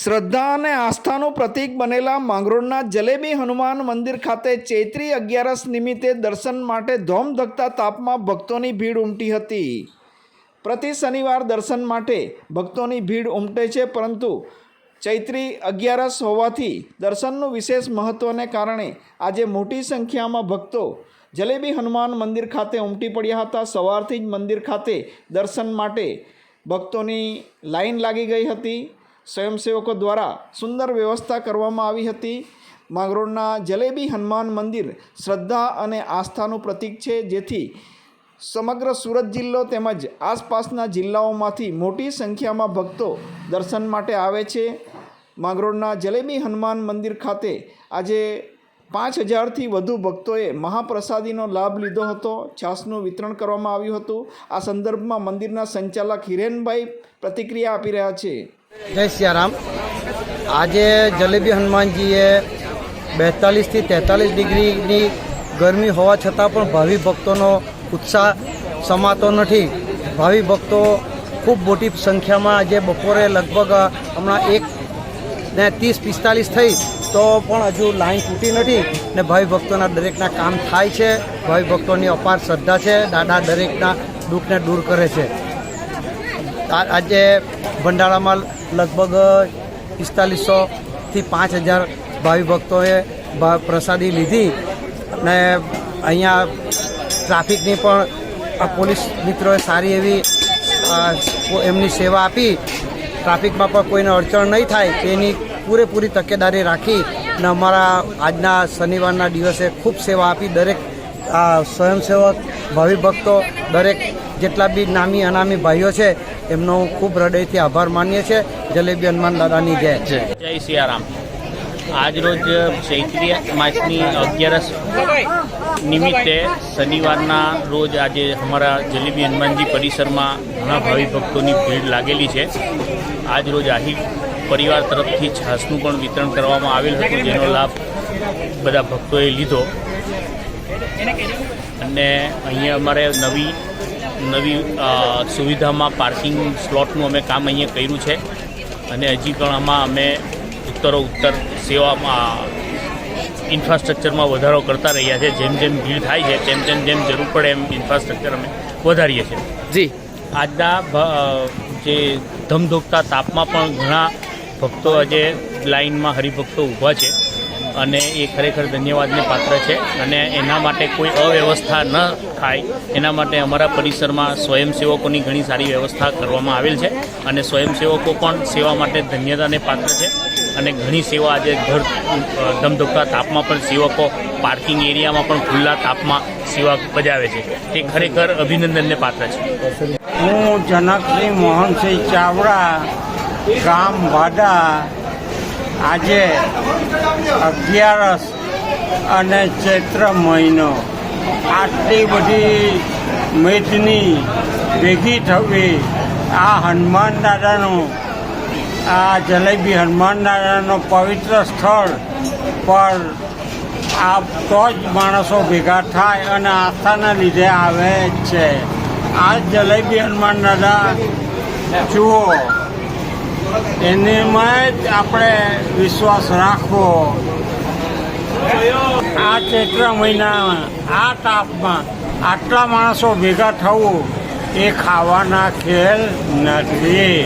શ્રદ્ધા અને આસ્થાનું પ્રતીક બનેલા માંગરોળના જલેબી હનુમાન મંદિર ખાતે ચૈત્રી અગિયારસ નિમિત્તે દર્શન માટે ધોમધકતા તાપમાં ભક્તોની ભીડ ઉમટી હતી. પ્રતિ શનિવાર દર્શન માટે ભક્તોની ભીડ ઉમટે છે, પરંતુ ચૈત્રી અગિયારસ હોવાથી દર્શનનું વિશેષ મહત્ત્વને કારણે આજે મોટી સંખ્યામાં ભક્તો જલેબી હનુમાન મંદિર ખાતે ઉમટી પડ્યા હતા. સવારથી જ મંદિર ખાતે દર્શન માટે ભક્તોની લાઈન લાગી ગઈ હતી. સ્વયંસેવકો દ્વારા સુંદર વ્યવસ્થા કરવામાં આવી હતી. માંગરોળના જલેબી હનુમાન મંદિર શ્રદ્ધા અને આસ્થાનું પ્રતીક છે, જેથી સમગ્ર સુરત જિલ્લો તેમજ આસપાસના જિલ્લાઓમાંથી મોટી સંખ્યામાં ભક્તો દર્શન માટે આવે છે. માંગરોળના જલેબી હનુમાન મંદિર ખાતે આજે પાંચ હજારથી વધુ ભક્તોએ મહાપ્રસાદીનો લાભ લીધો હતો. છાસનું વિતરણ કરવામાં આવ્યું હતું. આ સંદર્ભમાં મંદિરના સંચાલક હિરેનભાઈ પ્રતિક્રિયા આપી રહ્યા છે. જય સિયારામ. આજે જલેબી હનુમાનજીએ બેતાલીસથી તેતાલીસ ડિગ્રીની ગરમી હોવા છતાં પણ ભાવિ ભક્તોનો ઉત્સાહ સમાતો નથી. ભાવિ ભક્તો ખૂબ મોટી સંખ્યામાં આજે બપોરે લગભગ હમણાં એક ને ત્રીસ પિસ્તાલીસ થઈ તો પણ હજુ લાઈન તૂટી નથી ને ભાવિ ભક્તોના દરેકના કામ થાય છે. ભાવિ ભક્તોની અપાર શ્રદ્ધા છે. દાદા દરેકના દુઃખને દૂર કરે છે. આજે ભંડારામાં લગભગ પિસ્તાલીસોથી પાંચ હજાર ભાવિ ભક્તોએ પ્રસાદી લીધી અને અહીંયા ટ્રાફિકની પણ પોલીસ મિત્રોએ સારી એવી એમની સેવા આપી. ટ્રાફિકમાં પણ કોઈને અડચણ નહીં થાય તેની પૂરેપૂરી તકેદારી રાખી અને અમારા આજના શનિવારના દિવસે ખૂબ સેવા આપી. દરેક સ્વયંસેવક, ભાવિ ભક્તો, દરેક જેટલા બી નામી અનામી ભાઈઓ છે એમનો ખૂબ હૃદયથી આભાર માનીએ છીએ. જલેબી હનુમાન દાદાની જય. જય સિયારામ. આજરોજ ચૈત્રી માસની અગિયારસ નિમિત્તે શનિવારના રોજ આજે અમારા જલેબી હનુમાનજી પરિસરમાં ઘણા ભાવિ ભક્તોની ભીડ લાગેલી છે. આજ રોજ આહિર પરિવાર તરફથી છાસનું પણ વિતરણ કરવામાં આવેલ હતું, જેનો લાભ બધા ભક્તોએ લીધો. અને અહીંયા અમારે નવી નવી સુવિધામાં પાર્કિંગ સ્લોટનું અમે કામ અહીંયા કર્યું છે. અને હજી પણ આમાં અમે ઉત્તરો ઉત્તર સેવામાં ઇન્ફ્રાસ્ટ્રક્ચરમાં વધારો કરતા રહ્યા છે. જેમ જેમ ભીડ થાય છે તેમ તેમ જેમ જરૂર પડે એમ ઇન્ફ્રાસ્ટ્રક્ચર અમે વધારીએ છીએ. જી. આજના જે ધમધોકતા તાપમાં પણ ઘણા ભક્તો આજે લાઇનમાં હરિભક્તો ઊભા છે. અને એ ખરેખર ધન્યવાદને પાત્ર છે. અને એના માટે કોઈ અવ્યવસ્થા ન થાય. એના માટે અમારા પરિસરમાં સ્વયંસેવકોની ઘણી સારી વ્યવસ્થા કરવામાં આવેલ છે. અને સ્વયંસેવકો પણ સેવા માટે ધન્યતાને પાત્ર છે. અને ઘણી સેવા આજે ઘર ધમધમતા તાપમાં પણ સેવકો પાર્કિંગ એરિયામાં પણ ખુલ્લા તાપમાં સેવા બજાવે છે. તે ખરેખર અભિનંદનને પાત્ર છે. હું જનકસિંહ મોહનસિંહ ચાવડા, ગામ વાડા આજે અગિયારસ અને ચૈત્ર મહિનો. આટલી બધી મેદની ભેગી થવી, આ હનુમાન દાદાનું, આ જલેબી હનુમાન દાદાનો પવિત્ર સ્થળ પર આ તો જ માણસો ભેગા થાય અને આસ્થાના લીધે આવે છે. આ જલેબી હનુમાન દાદા, જુઓ. એનામાં જ આપણે વિશ્વાસ રાખવો. આ ચૈત્ર મહિનામાં, આ તાપમાં આટલા માણસો ભેગા થવું એ ખાવાના ખેલ નથી.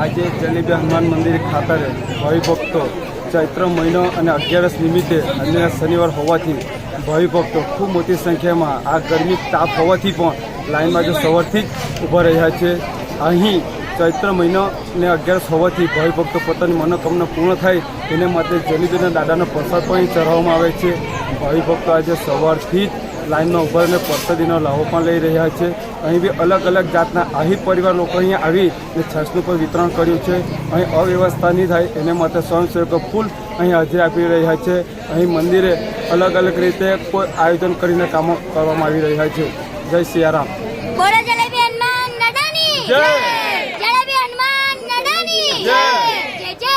આજે જલેબી હનુમાન મંદિર ખાતર ભક્તો ચૈત્ર મહિનો અને અગિયારસ નિમિત્તે અને શનિવાર હોવાથી ભક્તો ખૂબ મોટી સંખ્યામાં આ ગરમી તાપ હોવાથી પણ લાઈનમાં જો સવારથી જ ઊભા રહ્યા છે. અહીં ચૈત્ર મહિનો ને અગિયારસ હોવાથી ભાઈ ભક્તો પોતાની મનોકામના પૂર્ણ થાય એને માટે જલેબીના દાદાનો પ્રસાદ પણ અહીં ચઢાવવામાં આવે છે. ભાઈ ભક્તો આજે સવારથી જ લાઈનમાં ઊભા રહીને પ્રસાદીનો લાહો પણ લઈ રહ્યા છે. અહીં બી અલગ અલગ જાતના આહિર પરિવાર લોકો અહીંયા આવી અને છાસનું પણ વિતરણ કર્યું છે. અહીં અવ્યવસ્થા નહીં થાય એને માટે સ્વયંસેવકો ફૂલ અહીં હાજરી આપી રહ્યા છે. અહીં મંદિરે અલગ અલગ રીતે કોઈ આયોજન કરીને કામો કરવામાં આવી રહ્યા છે. જય સિયારામ. જય. જલેબી હનુમાન દાદાની જય. જય જય